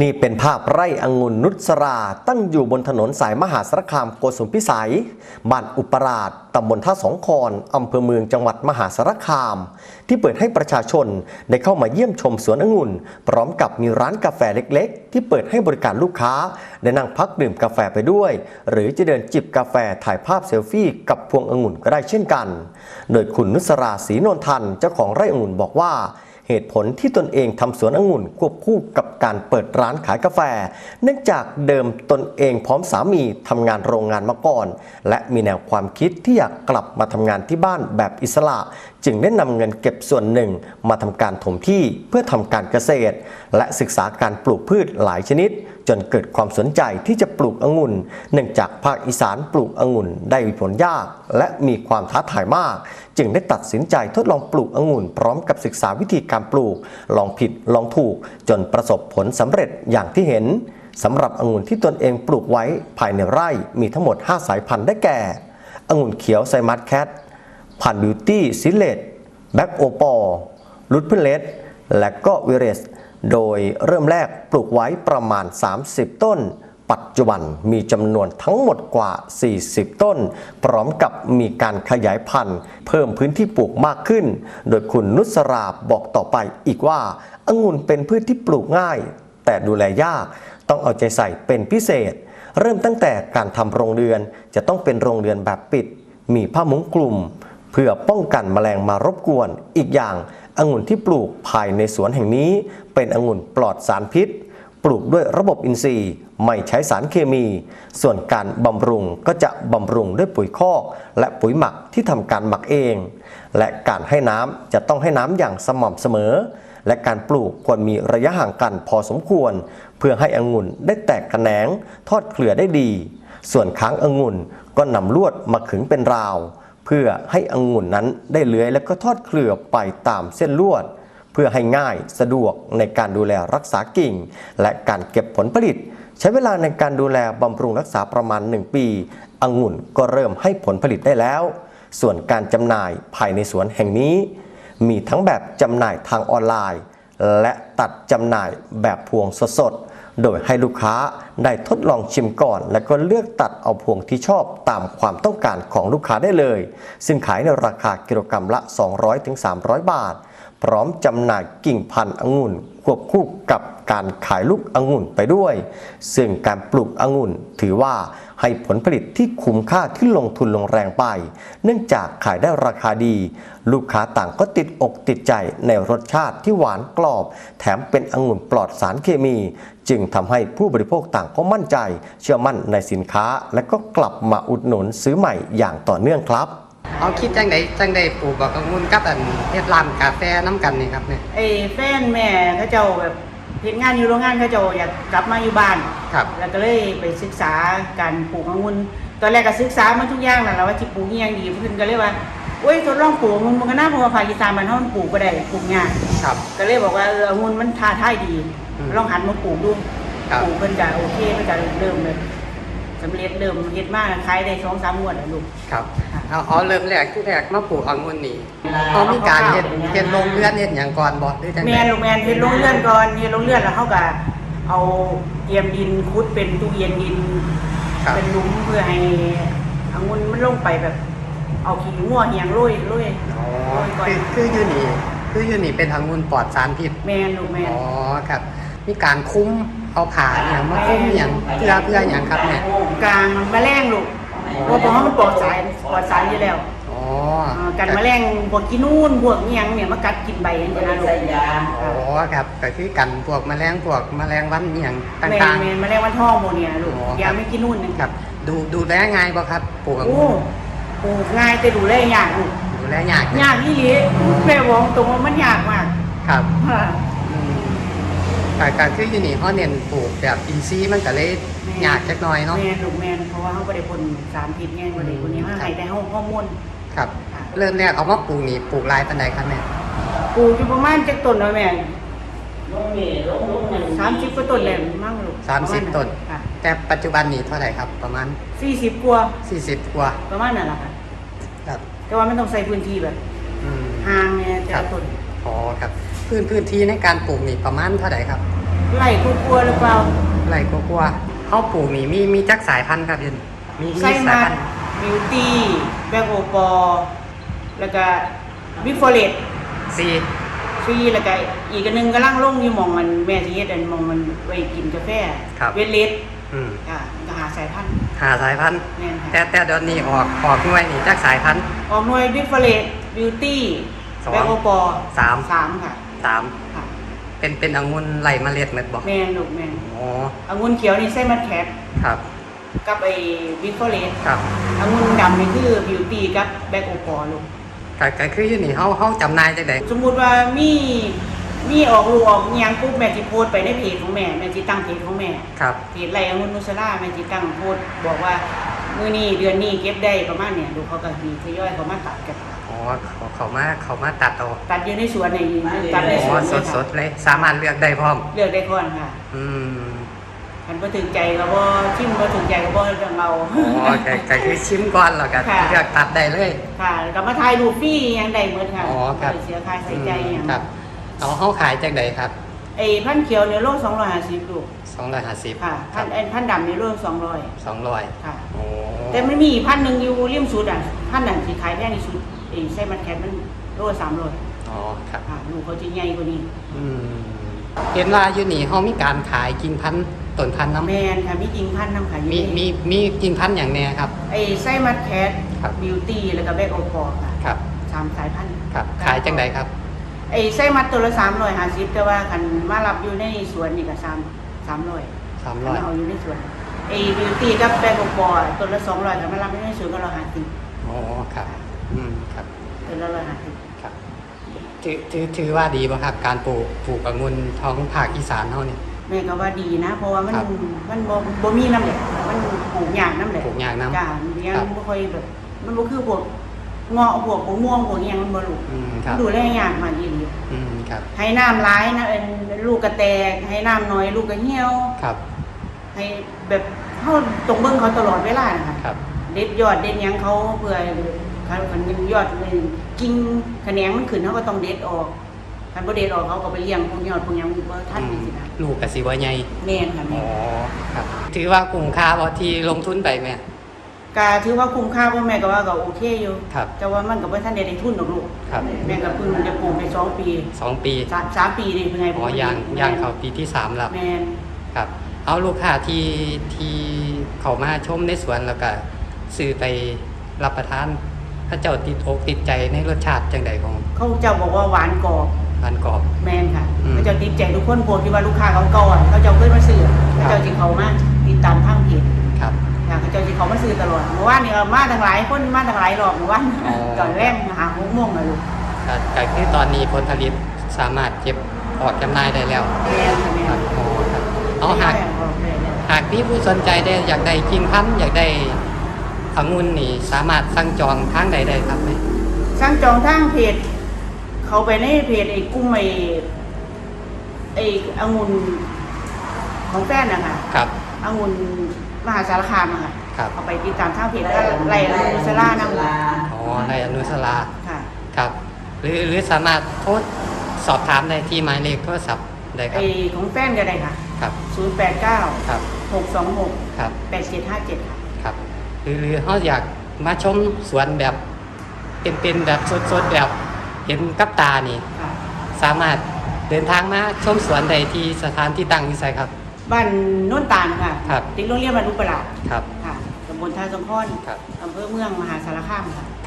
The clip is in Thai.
นี่เป็นภาพไร่องุ่นนุสรา ตั้งอยู่บนถนนสายมหาสารคามโกสุมพิสัย บ้านอุปราชตำบลท่าสองคอนอำเภอเมืองจังหวัดมหาสารคาม ที่เปิดให้ประชาชนได้เข้ามาเยี่ยมชมสวนองุ่น พร้อมกับมีร้านกาแฟเล็กๆ ที่เปิดให้บริการลูกค้า ได้นั่งพักดื่มกาแฟไปด้วย หรือจะเดินจิบกาแฟถ่ายภาพเซลฟี่กับพวงองุ่นก็ได้เช่นกัน โดยคุณนุสราศรีนนทันเจ้าของไร่องุ่นบอกว่า เหตุผลที่ตนเองทำสวนองุ่นควบคู่กับการเปิดร้านขายกาแฟ เนื่องจากเดิมตนเองพร้อมสามีทำงานโรงงานมาก่อน และมีแนวความคิดที่อยากกลับมาทำงานที่บ้านแบบอิสระ จึงได้นำเงินเก็บส่วนหนึ่งมาทำการถมที่เพื่อทำการเกษตร และศึกษาการปลูกพืชหลายชนิด จนเกิดความสนใจที่จะปลูกองุ่น เนื่องจากภาคอีสานปลูกองุ่นได้ผลยาก และมีความท้าทายมาก จึงได้ตัดสินใจทดลองปลูกองุ่น พร้อมกับศึกษาวิธีการปลูก ลองผิดลองถูก จนประสบผลสำเร็จอย่างที่เห็นสำหรับองุ่นที่ตนเองปลูกไว้ภายในไร่มีทั้งหมด 5 สายพันธุ์ได้แก่องุ่นเขียวไซมัสแคทพันบิวตี้ซิเลตแบ็กโอปอลลุดเพิลเลสและก็วิเรส โดยเริ่มแรกปลูกไว้ประมาณ 30 ต้น ปัจจุบันมีจำนวนทั้งหมดกว่า 40 ต้น พร้อมกับมีการขยายพันธุ์ เพิ่มพื้นที่ปลูกมากขึ้น โดยคุณนุสราบอกต่อไปอีกว่าองุ่นเป็นพืชที่ปลูกง่าย แต่ดูแลยาก ต้องเอาใจใส่เป็นพิเศษ เริ่มตั้งแต่การทำโรงเรือน จะต้องเป็นโรงเรือนแบบปิด มีผ้ามุ้งคลุมเพื่อป้องกันแมลงมารบกวน อีกอย่าง องุ่นที่ปลูกภายในสวนแห่งนี้ เป็นองุ่นปลอดสารพิษ ปลูกด้วยระบบอินทรีย์ ไม่ใช้สารเคมี ส่วนการบำรุงก็จะบำรุงด้วยปุ๋ยคอก และปุ๋ยหมักที่ทำการหมักเอง และการให้น้ำจะต้องให้น้ำอย่างสม่ำเสมอ และการปลูกควรมีระยะห่างกันพอสมควร เพื่อให้องุ่นได้แตกแขนง ทอดเครือได้ดี ส่วนค้างองุ่นก็นำลวดมาขึงเป็นราว เพื่อให้องุ่นนั้นได้เลื้อยและก็ทอดเครือไปตามเส้นลวด เพื่อให้ง่ายสะดวกในการดูแลรักษากิ่ง และการเก็บผลผลิต ใช้เวลาในการดูแลบำรุงรักษาประมาณ 1 ปีองุ่นก็เริ่มให้ผลผลิตได้แล้ว ส่วนการจำหน่ายภายในสวนแห่งนี้ มีทั้งแบบจำหน่ายทางออนไลน์ และตัดจำหน่ายแบบพวงสดๆ โดยให้ลูกค้าได้ทดลองชิมก่อน แล้วก็เลือกตัดเอาพวงที่ชอบตามความต้องการของลูกค้าได้เลย ซึ่งขายในราคากิโลกรรัมละ 200-300 บาท พร้อมจำหน่ายกิ่งพันธุ์องุ่นควบคู่กับการขายลูกองุ่นไปด้วย ซึ่งการปลูกองุ่นถือว่า ให้ผลผลิตที่คุ้มค่าที่ลงทุนลงแรงไป เนื่องจากขายได้ราคาดี ลูกค้าต่างก็ติดอกติดใจในรสชาติที่หวานกรอบ แถมเป็นองุ่นปลอดสารเคมี จึงทำให้ผู้บริโภคต่างก็มั่นใจ เชื่อมั่นในสินค้า และก็กลับมาอุดหนุนซื้อใหม่อย่างต่อเนื่องครับเอาคิดจังไดจังไดปลูกบักองุ่นกับอันเฮ็ดร้านกาแฟน้ำกันนี่ครับเนี่ยไอ้แฟนแม่เขาเจ้าแบบ เฮ็ดงานอยู่โรงงานเขาเจ้าอยากกลับมาอยู่บ้าน ครับ แล้วก็เลยไปศึกษาการปลูกองุ่นตอนแรกก็ศึกษามาทุกอย่างนั่นแหละว่าสิปลูกอีหยังดีเพิ่นก็เลยว่าโอ้ยทดลองปลูกองุ่นมันก็น่าเพราะว่าภาคอีสานบ้านเฮามันปลูกบ่ได้ปลูกยากครับ ก็เลยบอกว่าเออองุ่นมันท้าทายดี อืมลองหันมาปลูกดูครับ ปลูกเพิ่นก็โอเคเพิ่นก็เริ่มเลย สำเร็จเริ่มเฮ็ดมาขายได้2-3งวดแล้วลูก ครับเอาเอาเริ่มแรกที่แรกมาปลูกองุ่นนี่เขามีการเฮ็ดเฮ็ดโรงเรือนเฮ็ดหยังก่อนบ่หรือจังแมไดนลูกแมนเฮ็ดโรงเรือนก่อนเฮ็ดโรงเรือนแล้วเขาก็เอาเตรียมดินคุดเป็นตู้เย็นดิน ครับเป็นหลุมเพื่อให้องุ่นมันลงไปแบบ เอาขี้งัวเหียงโรยโรยอ๋อคือคืออยู่นี่คืออยู่นี่เป็นองุ่นปลอดสารพิษแมนลูกแมนอ๋อครับ มีการคุ้ม เอาผ่าเนี่ยมาคุ้มอหย่างเพื่อเพื่ออย่างครับเนี่ยกลางแมลงลูกเพราะเพราะว่ามันปลอดสารปลอดสารอยู่แล้วอ๋ออ่ากันแมลงพวกกินนู่นพวกเนียงเนี่ยมากัดกินใบอย่างเงี้ยนะลูกอ๋อครับก็คือกันพวกแมลงพวกแมลงวันอหย่างแมนต่างแมนแมลงวันทองโมเนี่ยลูกอ๋ออยาไม่กินนู่นนะๆครับ ดูดูแลง่ายบ่ครับปลูกองุ่โอ้นปลูกง่ายแต่ดูแลยากลูกดูแลยากไหมยากนี่หลีแม่บอกตรงว่ามันยากมากครับค่ะอืม แต่การคืออยู่นี่เขาเน้นปลูกแบบอินทรีย์มันก็เลยยากจักหน่อยเนาะแมนลูกแมนเพราะว่าเขาบริพนสารพิษไงบริพนนี้เขาให้แต่เขาฮอร์โมนครับค่ะเริ่มแรกเอามาปลูกนี่ปลูกลายปันใดครับแม่ปลูกอยู่ประมาณจักต้นแล้วแม่สามสิบกว่าต้นแล้วมั่งลูกสามสิบต้นค่ะแต่ปัจจุบันนี่เท่าไหร่ครับ ประมาณสี่สิบกว่า40กว่าประมาณนั่นแหละค่ะครับ แต่ว่าไม่ต้องใส่พื้นที่แบบอืมห่างเนี่ยแต่ครัละบต้นอ๋อครับ พื้นพื้นที่ในการปลูกนี่ประมาณเท่าไหร่ครับไล่กูกลัวหรือเปล่าไรก็กลัวเฮาปลูกนี่มีมีจักสายพันธุ์ครับเย็นมีมีไส้สายมัพัดนธุ์บิวตี้แบกโอปอแล้วก็วิฟอเรตสี่ฟรีแล้วก็อีกอันหนึงกำลังลงอยู่หมองมันแม่ที่เฮ็ดอันหมองมันไว้กินกาแฟเวทเลสอืมอ่าก็หาสายพันธุ์หาสายพันธุ์ แน่นค่ะแต่แต่เดี๋ยวนี้ออกออกหน่วยนี่จักสายพันธุ์ ออกหน่วยวิฟอเรตบิวตี้สองแบกโอปอสาม สามค่ะ สามค่ะเป็นเป็นองุ่นไหลเมล็ดเม็ดบอกแม่นลูกแม่นอ๋อองุ่นเขียวนี่ไส้มัดแคทครับ กับไอ้วิฟอเรตครับองุ่นดำนี่คือบิวตี้กับแบกโอปอลูกก็ก็คืออยู่นี่เฮาเฮาจำหนายจังได๋สมมุติว่ามีมีออกลูกออกอิหยังปุ๊บแม่สิโพสต์ไปในเพจของแม่แม่สิตั้งเพจของแม่ครับ เพจไรองุ่นนุสลาแม่สิตั้งโพสต์บอกว่ามื้อนี้เดือนนี้เก็บได้ประมาณเนี่ยลูกเขาก็มีทยอยเขามาตัดกันอ๋อ เขาเขามาเขามาตัดเอาตัดอยู่ในสวนในตัดในอ๋สอวนสดสดๆเลย สามารถเลือกได้พร้อม เลือกได้ก่อนค่ะอืมคันบ่ถึงใจก็บ่ชิมบ่ถึงใจก็บ่ต้องเอา อ๋อก็ก็คือชิมก่อนแล้วก็ค่ะ เลือกตัดได้เลย ค่ะแล้วก็มาถ่ายรูปฟรีหยังได้หมดค่ะอ๋อครับบ่ได้เสียค่าใช้จ่ายหยังครับเอาเฮาขายจังไดครับไอ้พันธุ์เขียวเนี่ยโล250ลูก250ค่ะคพัรันบธุ์ไอ้พันธุ์ดำเนี่ยโล200 200ค่ะ โอ้แต่มันมีพันธุ์หนึงอยู่ริมสุดอะพันธุ์นั้นสิขายแพงที่สุด ไอ้ไส้มันแคทมันโล300อ๋อครับค่ะลูกเขาจะใหญ่กว่านี้อืมเห็นว่าอยู่นี่เฮามีการขายกิ่งพันธุ์ต้นพันธุ์น้ำแมนค่ะมีจริงพันธุ์นำขายอยู่มีมีมีกิ่งพันธุ์อย่างแน่ครับ ไอ้ไส้มัดแคทครับ บิวตี้แล้วก็แบกโอปอค่ะครับสามสายพันธุ์ครับ ขายจังไดครับ ไอ้ไส้มัดตัวละสามร้อยห้าสิบแต่ว่าคันมารับอยู่ในสวนนี่ก็สามสามร้อย300เอาอยู่ในสวนไอ้บิวตี้กับแบกโอปอตัวละสองร้อยแต่มารับอยู่ในสวนก็ร้อยห้าสิบอ๋อครับ อืมครับตัวละร้อยห้าสิบครับถือถือถือว่าดีป่ะครับ การปลูกปลูกองุ่นท้องภาคอีสานเท่านี่แม่ก็ว่าดีนะ เพราะว่ามันครับมันบ่บ่มีน้ำแหละมันปลูกยากน้ำแหละปลูกยากน้ำจ้าเลี้ยงครับบ่ค่อยแบบ มันบ่คือพวกเงาะพวกมะม่วงพวกอิหยังมันบ่ลูกอืมครับดูแลยากมากอีหลีอืมครับ ให้น้ำร้ายนะเอิ้นลูกกระแตกให้น้ำน้อยลูกกระเหี่ยวครับ ให้แบบเฮาต้องเบิ่งเขาตลอดเวลานะคะครับ เด็ดยอดเด็ดหยังเขาเพื่อ คันคันยอดเลยกิ่งแขนงมันขึ้นเขาก็ต้องเด็ดออกคันบ่เด็ดออกเขาก็ไปเลี้ยงพวกยอดพวกหยังบ่ทันอืมสินะลูกกสิบ่ใหญ่แม่นค่ะอ๋แม่อนครับ ถือว่าคุ้มค่าบ่ที่ลงทุนไปแม่ก็ถือว่าคุ้มค่าพ่อแม่ก็ว่าก็โอเคอยู่ ครับ แต่ว่ามันก็บ่ทันได้ได้ทุนดอกลูกครับแม่ก็เพิ่งจะปลูกได้สองปีสองปีสามสามปีนี่เป็นไงอ๋อย่างย่างเข้าปีที่สามแล้วแม่น ครับ เอาลูกค้าที่ที่เขามาชมในสวนแล้วก็ซื้อไปรับประทาน ถ้าเจ้าติดอกติดใจในรสชาติจังใดของเขาเจ้าบอกว่าหวานกรอบร้านกรอบแม่นค่ะอืมเขาเจ้าติดใจทุกคนโพสต์ที่ว่าลูกค้าเขาก่อนเขาเจ้าเคยมาซื้อเขาเจ้าสิเขามาติดตามทางเพจครับค่ะเขาเจ้าสิเขามาซื้อตลอดเมื่อวานนี่เอามาทั้งหลายคนมาทั้งหลายรอบเมื่อวานอ๋อตอนแรกหาหกโมงเลยลูกก็ก็คือตอนนี้ผลผลิตสามารถเก็บออกจำหน่ายได้แล้วแม่นค่ะแม่นครับอ๋อครับเอาหากแม่นออกได้แล้วหากมีผู้สนใจได้อยากได้กิ่งพันธุ์อยากได้ องุ่นนี่สามารถสั่งจองทางใดได้ครับไหมสั่งจองทางเพจเขาไปในเพจไอ้กลุ่มไอ้ไอ้องุ่นของแฟนนะคะครับ องุ่นมหาสารคามอะค่ะครับเอาไปติดตามทางเพจแล้วไล่องุ่นซาร่านั่งอ๋อในอนุสลาค่ะครับ หรือหรือสามารถโทรสอบถามได้ที่หมายเลขโทรศัพท์ได้คไอรับของแฟนก็ได้ค่ะครับ089ครับ626ครับ8757ค่ะค รับหรือหรือเขาอยากมาชมสวนแบบ เป็นๆแบบสดๆแบบเห็นกับตานี่ ค่ะสามารถเดินทางมาชมสวนใดที่สถานที่ตั้งวิสัยครับ บ้านโน้นตาลค่ะครับ ติดโรงเรียนบรรลุประหลาดครับ ค่ะตำบลท่าสงคอนครับ อำเภอเมืองมหาสารคามค่ะครับ